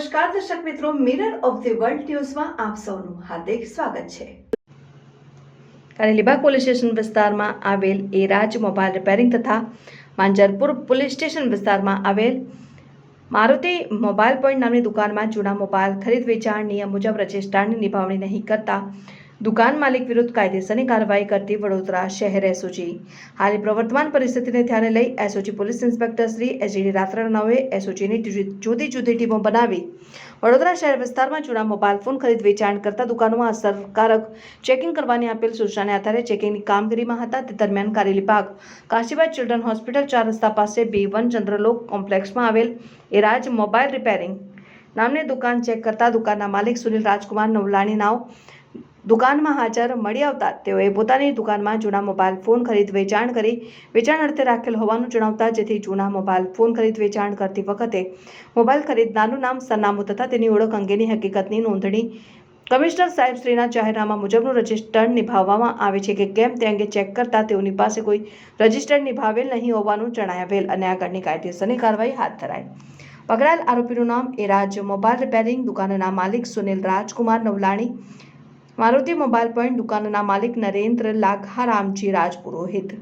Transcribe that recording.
નમસ્કાર, દર્શક મિત્રો મિરર ઓફ ધી વર્લ્ડ ન્યૂઝમાં આપ સૌનું હાર્દિક સ્વાગત છે. કારેલીબાગ પોલીસ સ્ટેશન વિસ્તારમાં આવેલ એરાજ મોબાઈલ રિપેરિંગ તથા માંજરપુર પોલીસ સ્ટેશન વિસ્તારમાં આવેલ મારુતિ મોબાઈલ પોઈન્ટ નામની દુકાનમાં જૂના મોબાઈલ ખરીદ વેચાણ નિયમ મુજબ રજિસ્ટ્રારની નિભાવણી નહીં કરતા દુકાન માલિક વિરુદ્ધ કાયદેસરની કાર્યવાહી કરતી વડોદરા શહેર એસઓજી હાલની પ્રવર્તમાન પરિસ્થિતિને ધ્યાને લઈ SOG police inspector Shri SGD રાત્રાનાઓએ એસઓજીની જુદી જુદી ટીમો બનાવી. વડોદરા શહેર વિસ્તારમાં જૂના મોબાઈલ ફોન ખરીદ વેચાણ કરતા દુકાનોમાં અસરકારક ચેકિંગ કરવાની આપેલ સૂચનાને આધારે ચેકિંગની કામગીરીમાં હતા. તે દરમિયાન કારેલી બાગ, કાશીબાગ ચિલ્ડ્રન હોસ્પિટલ ચાર રસ્તા પાસે બી વન ચંદ્રલોક કોમ્પ્લેક્સમાં આવેલ એરાજ મોબાઈલ રિપેરિંગ નામની દુકાન ચેક કરતા દુકાનના માલિક સુનિલ રાજકુમાર નવલાણી નાવ દુકાનમાં હાજર મળી આવતા તેઓએ પોતાની દુકાનમાં જૂના મોબાઈલ ફોન ખરીદ વેચાણ કરી, વેચાણ અર્થે રાખેલ હોવાનું જણાવતા જેથી જૂના મોબાઈલ ફોન ખરીદ વેચાણ કરતી વખતે મોબાઈલ ખરીદનારનું નામ, સરનામું તથા તેની ઓળખ અંગેની હકીકતની નોંધણી કમિશનર સાહેબ શ્રીના જાહેરનામા મુજબનું રજિસ્ટર નિભાવવામાં આવે છે કે કેમ તે અંગે ચેક કરતા તેઓની પાસે કોઈ રજિસ્ટર નિભાવેલ નહીં હોવાનું જણાવેલ અને આગળની કાયદેસરની કાર્યવાહી હાથ ધરાઈ. પકડાયેલ આરોપીનું નામ એરાજ મોબાઈલ રિપેરિંગ દુકાનના માલિક સુનિલ રાજકુમાર નવલાણી મારુતિ મોબાઈલ પોઈન્ટ દુકાનના માલિક નરેન્દ્ર લાખારામજી રાજપુરોહિત